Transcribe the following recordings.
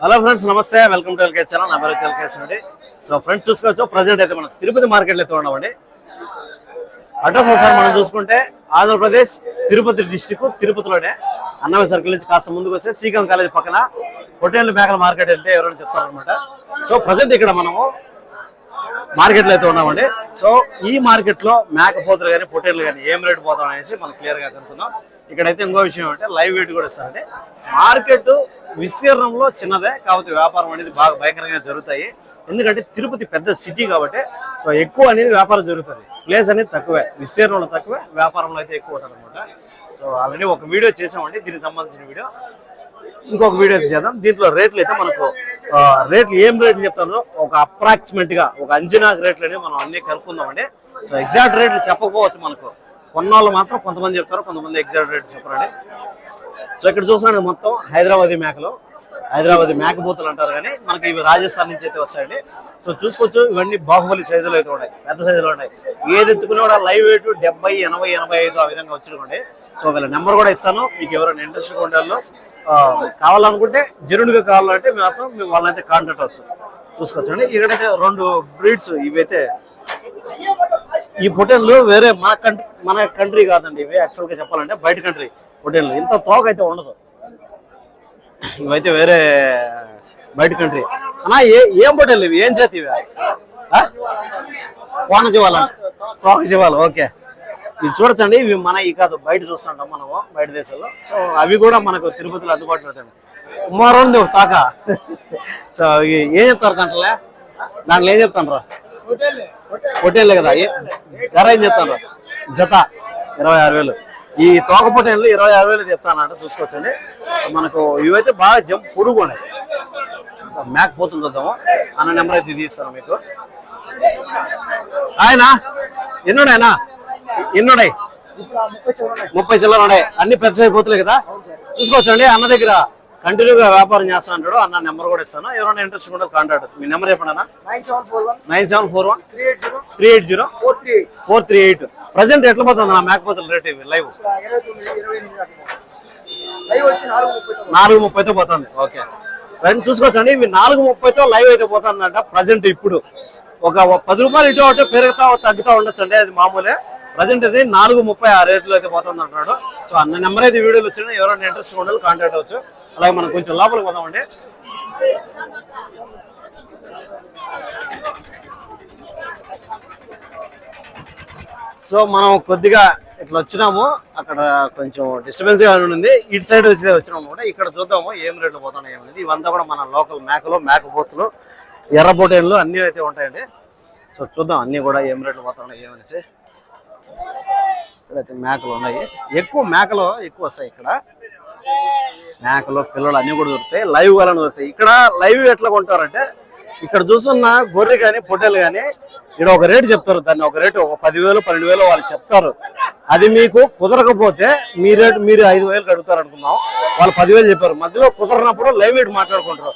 Hello friends నమస్తే. Welcome to LK channel నా పేరు ఎల్కేస్ అండి. సో ఫ్రెండ్స్ చూసుకోవచ్చు. ప్రజెంట్ అయితే మనం తిరుపతి మార్కెట్లో అయితే ఉన్నామండి. అడ్రస్ ఒకసారి మనం చూసుకుంటే ఆంధ్రప్రదేశ్ తిరుపతి డిస్టిక్ తిరుపతిలోనే అన్నమయ్య సర్కిల్ నుంచి కాస్త ముందుకు వస్తే శ్రీకాంత్ కాలేజ్ పక్కన పొట్టేళ్ళు మేకల మార్కెట్ అంటే ఎవరైనా చెప్తారనమాట సో ప్రజెంట్ ఇక్కడ మనము మార్కెట్లో అయితే ఉన్నామండి. సో ఈ మార్కెట్లో మేకపోతులు కానీ పొట్టేలు కానీ ఏం రేటు పోతాం అనేసి మనం క్లియర్గా కనుక్కుందాం. ఇక్కడైతే ఇంకో విషయం అంటే లైవ్ వెయిట్ కూడా ఇస్తారంటే మార్కెట్ విస్తీర్ణంలో చిన్నదే కాబట్టి వ్యాపారం అనేది బాగా భయంకరంగా జరుగుతాయి. ఎందుకంటే తిరుపతి పెద్ద సిటీ కాబట్టి సో ఎక్కువ అనేది వ్యాపారం జరుగుతుంది. ప్లేస్ అనేది తక్కువే విస్తీర్ణంలో తక్కువే వ్యాపారంలో అయితే ఎక్కువ ఉంటుంది అనమాట సో ఆల్రెడీ ఒక వీడియో చేసామండి దీనికి సంబంధించిన వీడియో. ఇంకొక వీడియో చేద్దాం. దీంట్లో రేట్లు అయితే మనకు రేట్లు ఏం రేట్లు చెప్తాను ఒక అప్రాక్సిమేట్గా ఒక అంచనా రేట్లు అనేవి మనం అన్ని కనుక్కుందామండి. సో ఎగ్జాక్ట్ రేట్లు చెప్పకపోవచ్చు మనకు. కొన్నాళ్ళు మాత్రం కొంతమంది చెప్తారు కొంతమంది ఎగ్జాక్ట్ రేట్ చెప్పారండి. సో ఇక్కడ చూస్తున్నాడు మొత్తం హైదరాబాదీ మేకలు. హైదరాబాద్ మేకపోతులు అంటారు కానీ మనకి ఇవి రాజస్థాన్ నుంచి అయితే వస్తాయండి. సో చూసుకోవచ్చు ఇవన్నీ బాహుబలి సైజులో అయితే ఉన్నాయి. పెద్ద సైజులో ఉన్నాయి. ఏది ఎత్తుకున్నా కూడా లైవ్ వెయిట్ డెబ్బై ఎనభై ఎనభై ఐదు ఆ విధంగా వచ్చినకోండి సో వీళ్ళ నెంబర్ కూడా ఇస్తాను. మీకు ఎవరైనా ఇంట్రెస్ట్ ఉండాలో కావాలనుకుంటే జెన్యున్గా కావాలంటే మాత్రం మేము వాళ్ళైతే కాంటాక్ట్ అవచ్చు చూసుకోవచ్చండి. ఇక్కడైతే రెండు బ్రీడ్స్ ఇవైతే ఈ పొటెన్లు వేరే మన కంట్రీ మన కంట్రీ కాదండి ఇవి. యాక్చువల్గా చెప్పాలంటే బయట కంట్రీ పొటెన్లు. ఇంత తోక అయితే ఉండదు. ఇవైతే వేరే బయట కంట్రీ అన్నా ఏ ఏం పొటెన్లు ఇవి? ఏం చేతి ఇవి? కోన జీవాలా తోక జీవాలు ఓకే. ఇది చూడొచ్చండి. ఇవి మన ఈ కాదు బయట చూస్తుంటాం మనము బయట దేశాల్లో. సో అవి కూడా మనకు తిరుపతిలో అందుబాటులో అవుతాయి మరొంది తాక. సో ఏం చెప్తారు దాంట్లో దాంట్లో ఏం చెప్తాను పొట్టేళ్ళే కదా ధర ఏం చెప్తాను జత ఇరవై ఆరు వేలు. ఈ తోక పొట్టేళ్ళు ఇరవై ఆరు వేలు చెప్తానంట చూసుకోవచ్చండి. మనకు ఇవైతే బాగా జం పొడుగు ఉన్నాయి. మ్యాక్ చూద్దాము. అన్న నెంబర్ అయితే తీస్తాను మీకు. ఆయన ఎన్నుడాయనా ఎన్నుడాయి ముప్పై చిల్లర ఉన్నాయి. అన్ని పెద్ద సైజు పోతులే కదా? చూసుకోవచ్చండి. అన్న దగ్గర కంటిన్యూగా వ్యాపారం చేస్తానంటాడు. అన్న నెంబర్ కూడా ఇస్తాను. ఎవరైనా ఇంట్రెస్ట్ కూడా కాంటాక్ట్ మీ నెంబర్ చెప్పండి అన్న. Nine seven four one three eight zero four three eight. Present ఎట్లా పోతుంది నా మేకపోతుల రేట్ ఇవి లైవ్ నాలుగు ముప్పైతో పోతుంది. ఓకే ఫ్రెండ్ చూసుకోవచ్చండి. ఇవి నాలుగు ముప్పైతో లైవ్ అయితే పోతుందంట. ప్రజెంట్ ఇప్పుడు. ఒక పది రూపాయలు ఇటు అటు పెరుగుతా తగ్గుతా ఉండొచ్చు అండి అది మామూలే. ప్రజెంట్ ఇది నాలుగు ముప్పై ఆ రేట్లో అయితే పోతుంది అంటున్నాడు. సో అన్న నెంబర్ అయితే వీడియోలు వచ్చినా ఎవరైనా ఇంట్రెస్ట్ ఉండాలి కాంటాక్ట్ అవ్వచ్చు. అలాగే మనం కొంచెం లోపలికి పోదామండి. సో మనం కొద్దిగా ఇట్లా వచ్చినాము. అక్కడ కొంచెం డిస్టర్బెన్స్గా ఉంది ఇటు సైడ్ వచ్చి వచ్చినాము అనమాట ఇక్కడ చూద్దాము ఏం రేట్లు పోతున్నాయి ఏమనేది ఇవంతా కూడా మన లోకల్ మేకలు మేకపోతులు ఎర్ర అన్నీ అన్ని అయితే ఉంటాయండి. సో చూద్దాం అన్ని కూడా ఏం రేట్లు పోతున్నాయి ఏమనేసి. ఇక్కడైతే మేకలు ఉన్నాయి. ఎక్కువ మేకలు ఎక్కువ వస్తాయి ఇక్కడ. మేకలు పిల్లలు అన్ని కూడా దొరుకుతాయి. లైవ్ వాళ్ళని దొరుకుతాయి. ఇక్కడ లైవ్ ఎట్లా కొంటారంటే ఇక్కడ చూస్తున్న గొర్రె కానీ పొట్టెలు కానీ ఇక్కడ ఒక రేటు చెప్తారు దాన్ని. ఒక రేటు ఒక పదివేలు పన్నెండు వేలు వాళ్ళు చెప్తారు. అది మీకు కుదరకపోతే మీ రేటు మీరు ఐదు వేలు కడుగుతారు అనుకున్నాం వాళ్ళు పదివేలు చెప్పారు. మధ్యలో కుదరనప్పుడు లైవ్ రేటు మాట్లాడుకుంటారు.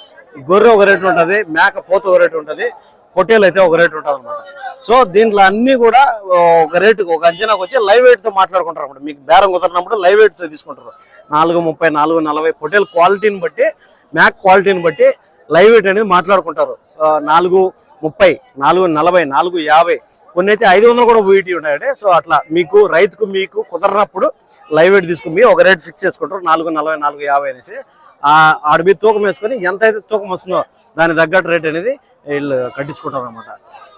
గొర్రె ఒక రేటు ఉంటుంది మేక పోత ఒక రేటు ఉంటుంది. పొట్టేలు అయితే ఒక రేటు ఉంటుంది అనమాట సో దీంట్లో అన్ని కూడా ఒక రేటు ఒక అంచనాకు వచ్చి లైవ్ ఎయిట్తో మాట్లాడుకుంటారు అనమాట మీకు బేరం కుదరినప్పుడు లైవ్ ఎయిట్తో తీసుకుంటారు. నాలుగు ముప్పై నాలుగు నలభై పొట్టేలు క్వాలిటీని బట్టి మ్యాక్ క్వాలిటీని బట్టి లైవ్ వెయిట్ అనేది మాట్లాడుకుంటారు. నాలుగు ముప్పై నాలుగు నలభై నాలుగు యాభై కొన్ని అయితే ఐదు వందలు కూడా వీటి ఉన్నాయండి. సో అట్లా మీకు రైతుకు మీకు కుదరనప్పుడు లైవ్ వెయిట్ తీసుకుని ఒక రేట్ ఫిక్స్ చేసుకుంటారు. నాలుగు నలభై నాలుగు యాభై అనేసి. ఆడ మీద తూకం వేసుకొని ఎంత అయితే తూకం వస్తుందో దాని తగ్గట్టు రేట్ అనేది వీళ్ళు కట్టించుకుంటారు అనమాట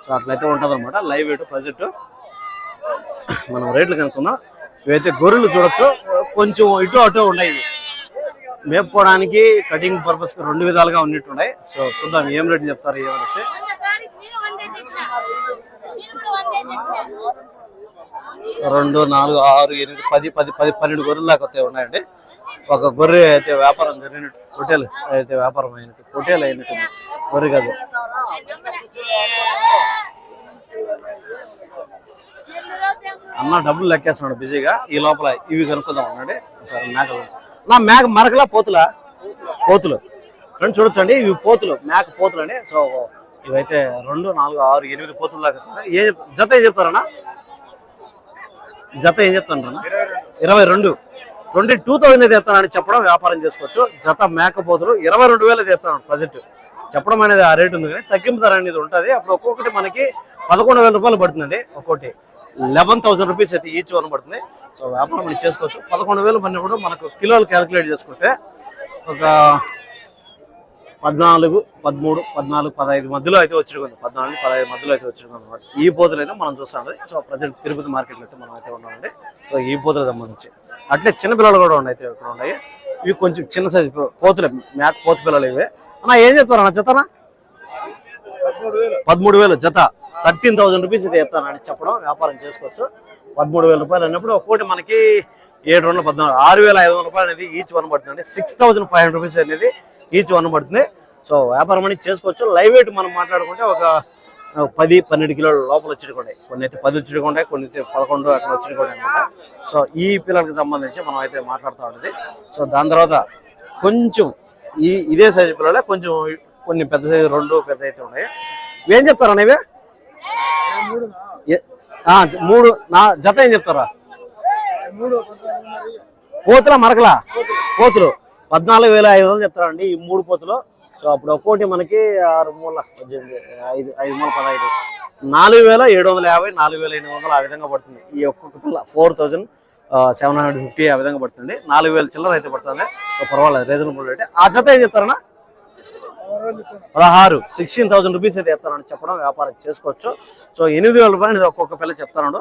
సో అట్లయితే ఉంటుంది అనమాట లైవ్ వెయిట్ ప్రజెంట్ మనం రేట్లు కనుక్కుందాం ఇవైతే గొర్రెలు చూడొచ్చు. కొంచెం ఇటు అటు ఉన్నాయి. మేపుకోవడానికి కటింగ్ పర్పస్కి రెండు విధాలుగా ఉన్నట్టున్నాయి. సో చూద్దాం ఏం రేట్లు చెప్తారు ఏమనేసి. రెండు నాలుగు ఆరు ఎనిమిది పది పది పది పన్నెండు గొర్రెలు దాకా వస్తాయి ఉన్నాయండి. ఒక గొర్రె అయితే వ్యాపారం జరిగినట్టు పొట్టేలు అయితే వ్యాపారం అయినట్టు పొట్టేలు అయినట్టు గొర్రె కాదు. అన్న డబ్బులు లెక్కేస్తున్నాడు బిజీగా. ఈ లోపల ఇవి కనుక్కుందాం అన్నాడు. సరే మేకలు నా మేక మరకలా పోతులా? పోతులు. ఫ్రెండ్ చూడొచ్చండి ఇవి పోతులు. మేక పోతులు అండి సో ఇవైతే రెండు నాలుగు ఆరు ఎనిమిది పోతులు దాకా ఏ జత ఏం చెప్తారన్నా? జత ఏం చెప్తాను ఇరవై రెండు. ట్వంటీ టూ థౌసండ్ అయితే ఎత్తానని చెప్పడం వ్యాపారం చేసుకోవచ్చు. జత మేకపోతులు ఇరవై రెండు వేలు అయితే ఎత్తాను ప్రజెంట్ చెప్పడం అనేది ఆ రేటు ఉంది కానీ తగ్గింపు ధర అనేది ఉంటుంది. అప్పుడు ఒక్కొక్కటి మనకి పదకొండు వేల రూపాయలు పడుతుందండి ఒక్కోటి. లెవెన్ థౌసండ్ రూపీస్ అయితే ఈచ్ వన్ పడుతుంది. సో వ్యాపారం మనం చేసుకోవచ్చు. పదకొండు వేలు పడినప్పుడు మనకు కిలోలు క్యాలిక్యులేట్ చేసుకుంటే ఒక పద్నాలుగు పదమూడు పద్నాలుగు పదహైదు మధ్యలో అయితే వచ్చింది పద్నాలుగు పదహైదు మధ్యలో అయితే వచ్చింది అనమాట ఈ పోతులు అయితే మనం చూస్తాం సో ప్రజెంట్ తిరుపతి మార్కెట్లో అయితే మనం అయితే ఉన్నామండి. సో ఈ పోతులకు సంబంధించి. అట్లే చిన్న పిల్లలు కూడా ఉన్నాయి అయితే ఇక్కడ ఉన్నాయి. ఇవి కొంచెం చిన్న సైజు పోతులే మ్యాట్ పోత పిల్లలు ఇవే. అన్న ఏం చెప్తారు అన్న? జతనా పదమూడు వేలు పదమూడు వేలు జత. థర్టీన్ థౌసండ్ రూపీస్ ఇది చెప్తానని చెప్పడం వ్యాపారం చేసుకోవచ్చు. పదమూడు వేల రూపాయలు అన్నప్పుడు ఒక్కోటి మనకి ఏడు వందల పద్నాలుగు ఆరు వేల ఐదు వందల రూపాయలు అనేది ఈచ్ వన్ పడుతుంది six thousand five hundred rupees అనేది ఈచ్ వన్ పడుతుంది. సో వ్యాపారం అనేది చేసుకోవచ్చు. లైవ్ వెయిట్ మనం మాట్లాడుకుంటే ఒక పది పన్నెండు కిలోల లోపల వచ్చిడుకుంటాయి కొన్ని అయితే పది వచ్చిడుకుంటాయి కొన్ని అయితే పదకొండు అట్లా వచ్చిడుకుంటాయి అనమాట సో ఈ పిల్లలకి సంబంధించి మనం అయితే మాట్లాడుతూ ఉంటుంది. సో దాని తర్వాత కొంచెం ఈ ఇదే సైజు పిల్లలే కొంచెం కొన్ని పెద్ద సైజు రెండు పెద్ద అయితే ఉన్నాయి ఏం చెప్తారా ఇవే మూడు ఏ- ఆ, మూడు నా జత ఏం చెప్తారా? పోతుల మరకలా? పోతులు. పద్నాలుగు వేల ఐదు వందలు చెప్తారండి ఈ మూడు పోతులు. సో అప్పుడు ఒక్కోటి మనకి ఆరు మూల పద్దెనిమిది ఐదు ఐదు మూల పదహైదు. నాలుగు వేల ఏడు వందల యాభై నాలుగు వేల ఎనిమిది వందలు ఆ విధంగా పడుతుంది. ఈ ఒక్కొక్క పిల్ల four thousand seven hundred fifty ఆ విధంగా పడుతుంది నాలుగు వేల చిల్లర అయితే పడుతుంది. పర్వాలేదు రీజనబుల్ రేట్. ఆ జత ఏం చెప్తారన్నా పదహారు సిక్స్టీన్ థౌసండ్ రూపీస్ అయితే చెప్తానని చెప్పడం వ్యాపారం చేసుకోవచ్చు. సో ఎనిమిది వేల రూపాయలు ఇది ఒక్కొక్క పిల్ల చెప్తానండు.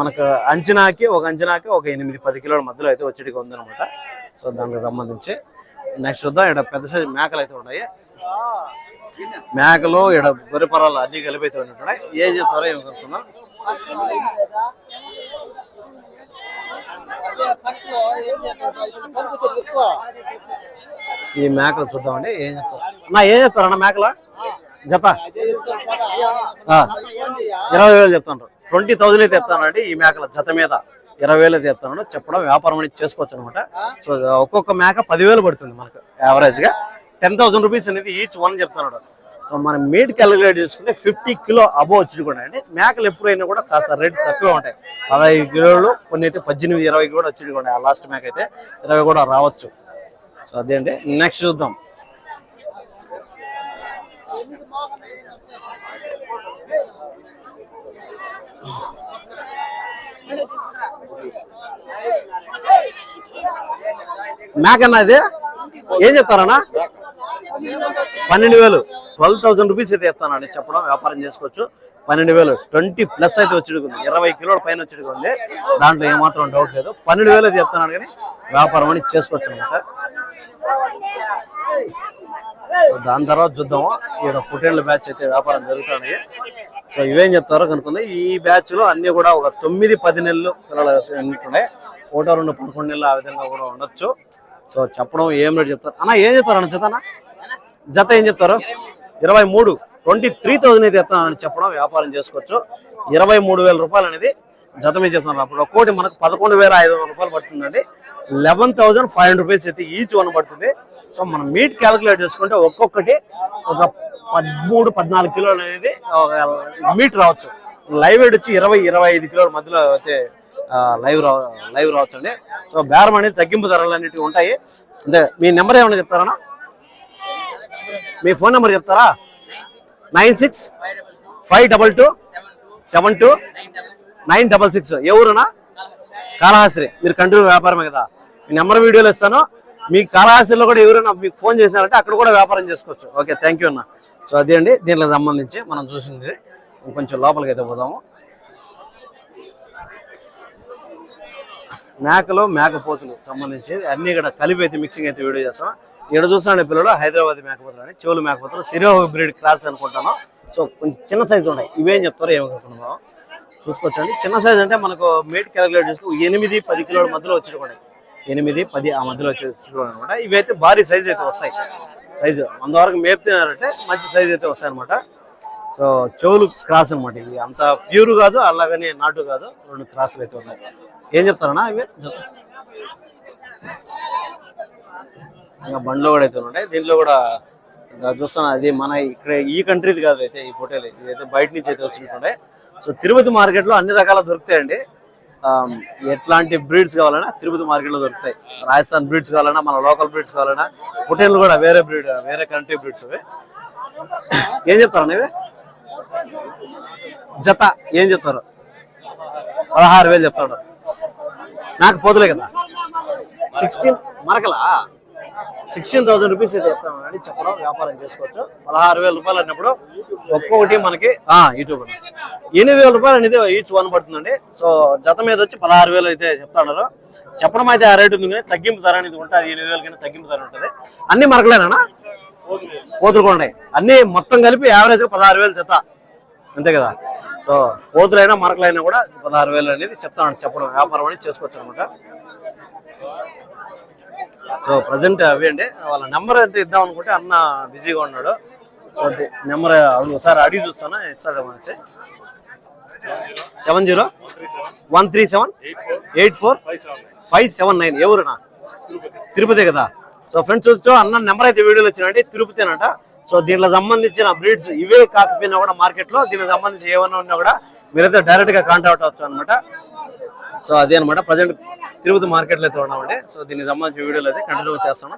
మనకు అంచనాకి ఒక అంచనాకి ఒక ఎనిమిది పది కిలోల మధ్యలో అయితే వచ్చేటిగా ఉందనమాట సో దానికి సంబంధించి నెక్స్ట్ చూద్దాం. ఇక్కడ పెద్ద సైజు మేకలు అయితే ఉన్నాయి. మేకలు ఇక్కడ గొర్రె పరాలు అన్ని కలిపి అయితే ఉన్నట్టున్నాయి ఏం చెప్తారో ఏం కనుక్కుందాం. ఈ మేకలు చూద్దామండి. ఏం చెప్తారు అన్న ఏం చెప్తారు అన్న మేకల? జత ఇరవై వేలు చెప్తాను ట్వంటీ థౌజండ్ అయితే చెప్తానండి ఈ మేకల జత మీద. ఇరవై వేలు అయితే చెప్తాను. చెప్పడం వ్యాపారం అనేది చేసుకోవచ్చు అనమాట సో ఒక్కొక్క మేక పదివేలు పడుతుంది మనకు యావరేజ్గా టెన్ థౌసండ్ రూపీస్ అనేది ఈచ్ వన్ చెప్తున్నాడు సో మనం మీట్ క్యాలిక్యులేట్ చేసుకుంటే ఫిఫ్టీ కిలో అబోవ్ వచ్చి కూడా అండి మేకలు ఎప్పుడైనా కూడా కాస్త రేట్ తక్కువ ఉంటాయి. పదహైదు కిలోలు కొన్ని అయితే పద్దెనిమిది ఇరవై కూడా వచ్చి ఆ లాస్ట్ మేక అయితే ఇరవై కూడా రావచ్చు. సో అదే అండి. నెక్స్ట్ చూద్దాం. మేక ఇది? ఏం చెప్తారన్నా? పన్నెండు వేలు. ట్వెల్వ్ థౌసండ్ రూపీస్ అయితే చెప్తానండి చెప్పడం వ్యాపారం చేసుకోవచ్చు. పన్నెండు వేలు. ట్వంటీ ప్లస్ అయితే వచ్చి ఇరవై కిలోల పైన వచ్చి దాంట్లో ఏమాత్రం డౌట్ లేదు. పన్నెండు వేలు అయితే చెప్తాను కానీ వ్యాపారం అని చేసుకోవచ్చు అనమాట దాని తర్వాత చూద్దాము ఇక్కడ పుట్టేళ్ళ బ్యాచ్ అయితే వ్యాపారం జరుగుతుంది. సో ఇవేం చెప్తారో కనుక్కుంది. ఈ బ్యాచ్లో అన్ని కూడా ఒక తొమ్మిది పది నెలలు పిల్లలు ఉంటున్నాయి. ఒకటో రెండు పదకొండు నెలలు ఆ విధంగా కూడా ఉండొచ్చు. సో చెప్పడం ఏం రేటు చెప్తారు? అన్న ఏం చెప్తారు అన్న జత జత ఏం చెప్తారు? ఇరవై మూడు. ట్వంటీ త్రీ థౌసండ్ అయితే చెప్తానని చెప్పడం వ్యాపారం చేసుకోవచ్చు. ఇరవై మూడు వేల రూపాయలు అనేది జత మీద చెప్తున్నారు. అప్పుడు ఒక్కోటి మనకు పదకొండు వేల ఐదు వందల రూపాయలు పడుతుందండి. Eleven thousand five hundred rupees అయితే ఈచ్ వన్ పడుతుంది. సో మనం మీట్ క్యాలిక్యులేట్ చేసుకుంటే ఒక్కొక్కటి ఒక పదమూడు పద్నాలుగు కిలోలు అనేది మీట్ రావచ్చు. లైవ్ వెయిట్ వచ్చి ఇరవై ఇరవై ఐదు కిలోల మధ్యలో అయితే లైవ్ రా లైవ్ రావచ్చు అండి సో బేరం అనేది తగ్గింపు ధరలు అనేటివి ఉంటాయి. అంటే మీ నెంబర్ ఏమైనా చెప్తారా? మీ ఫోన్ నెంబర్ చెప్తారా? Nine six five double two seven two nine double six. ఏ ఊరునా? కాళహస్త్రి మీరు కంటిన్యూ వ్యాపారమే కదా. మీ నెంబర్ వీడియోలు ఇస్తాను. మీ కాళహస్తిలో కూడా ఎవరైనా మీకు ఫోన్ చేసినారంటే అక్కడ కూడా వ్యాపారం చేసుకోవచ్చు. ఓకే థ్యాంక్ యూ అన్న. సో అదే అండి దీనికి సంబంధించి మనం చూసింది. కొంచెం లోపలికి అయితే పోదాము. మేకలు మేకపోతులు సంబంధించి అన్ని ఇక్కడ కలిపి అయితే మిక్సింగ్ అయితే వీడియో చేస్తాం. ఇక్కడ చూస్తాను పిల్లలు హైదరాబాద్ మేకపోతులు అని చెవులు మేకపోతులు సిరో బ్రీడ్ క్లాస్ అనుకుంటాను. సో కొంచెం చిన్న సైజు ఉన్నాయి. ఇవేం చెప్తారో ఏమనుకుంటున్నాం చూసుకోవచ్చండి. చిన్న సైజ్ అంటే మనకు మేట్ క్యాలిక్యులేట్ చేసుకో ఎనిమిది పది కిలోల మధ్యలో వచ్చేటువంటి ఎనిమిది పది ఆ మధ్యలో వచ్చేటువంటి అనమాట ఇవైతే భారీ సైజ్ అయితే వస్తాయి. సైజు అంతవరకు మేపుతున్నారంటే మంచి సైజ్ అయితే వస్తాయి అనమాట సో చెవులు క్రాస్ అనమాట ఇవి. అంత ప్యూర్ కాదు అలాగని నాటు కాదు రెండు క్రాసులు అయితే ఉన్నాయి. ఏం చెప్తారన్నా ఇవి జత. ఇంకా బండ్లో కూడా అయితే ఉంటాయి దీంట్లో కూడా చూస్తున్నా అది మన ఇక్కడ ఈ కంట్రీది కాదు అయితే ఈ పొటేలు ఇదైతే బయట నుంచి అయితే వచ్చినట్టుండే. సో తిరుపతి మార్కెట్లో అన్ని రకాల దొరుకుతాయండి. ఎట్లాంటి బ్రీడ్స్ కావాలన్నా తిరుపతి మార్కెట్లో దొరుకుతాయి. రాజస్థాన్ బ్రీడ్స్ కావాలన్నా మన లోకల్ బ్రీడ్స్ కావాలన్నా పుట్టేళ్ళు కూడా వేరే బ్రీడ్ వేరే కంట్రీ బ్రీడ్స్ అవి ఏం చెప్తారు ఇవి? జత. ఏం చెప్తారు? పదహారు వేలు చెప్తాడు. నాకు పోతులే కదా. సిక్స్టీన్ మరకలా? సిక్స్టీన్ థౌసండ్ రూపీస్ అయితే అని చెప్పడం వ్యాపారం చేసుకోవచ్చు. పదహారు వేల రూపాయలు అన్నప్పుడు ఒక్కొక్కటి మనకి యూట్యూబ్ ఎనిమిది వేల రూపాయలు అనేది ఈచ్ వన్ పడుతుందండి. సో జత మీద వచ్చి పదహారు వేలు అయితే చెప్తున్నారు. చెప్పడం అయితే ఆ రేటు ఉంది కానీ తగ్గింపు ధర అనేది ఉంటుంది. ఎనిమిది వేల కన్నా తగ్గింపు ధర ఉంటుంది. అన్ని మరకలేనా పోతులు కూడా ఉన్నాయి అన్ని మొత్తం కలిపి యావరేజ్ పదహారు వేలు జత. అంతే కదా? సో పోతులైనా మరకలైనా కూడా పదహారు వేలు అనేది చెప్తాను చెప్పడం వ్యాపారం అనేది చేసుకోవచ్చు అనమాట సో ప్రజెంట్ అవి అండి. వాళ్ళ నెంబర్ ఎంత ఇద్దాం అనుకుంటే అన్న బిజీగా ఉన్నాడు. సో నెంబర్ ఒకసారి అడిగి చూస్తాను? ఇస్తాడు అనేసి seven zero? One three seven? Eight four? Five seven nine. ఎవరునా Tirupati కదా? సో ఫ్రెండ్స్ చూస్తూ అన్న నెంబర్ అయితే వీడియోలు వచ్చినండి తిరుపతి అనట సో దీంట్లో సంబంధించిన బ్రీడ్స్ ఇవే కాకపోయినా కూడా మార్కెట్లో దీనికి సంబంధించి ఏమన్నా ఉన్నా కూడా మీరైతే డైరెక్ట్గా కాంటాక్ట్ అవచ్చు అనమాట సో అదే అనమాట ప్రజెంట్ తిరుపతి మార్కెట్లో అయితే ఉన్నామండి. సో దీనికి సంబంధించిన వీడియోలు అయితే కంటిన్యూ చేస్తాను.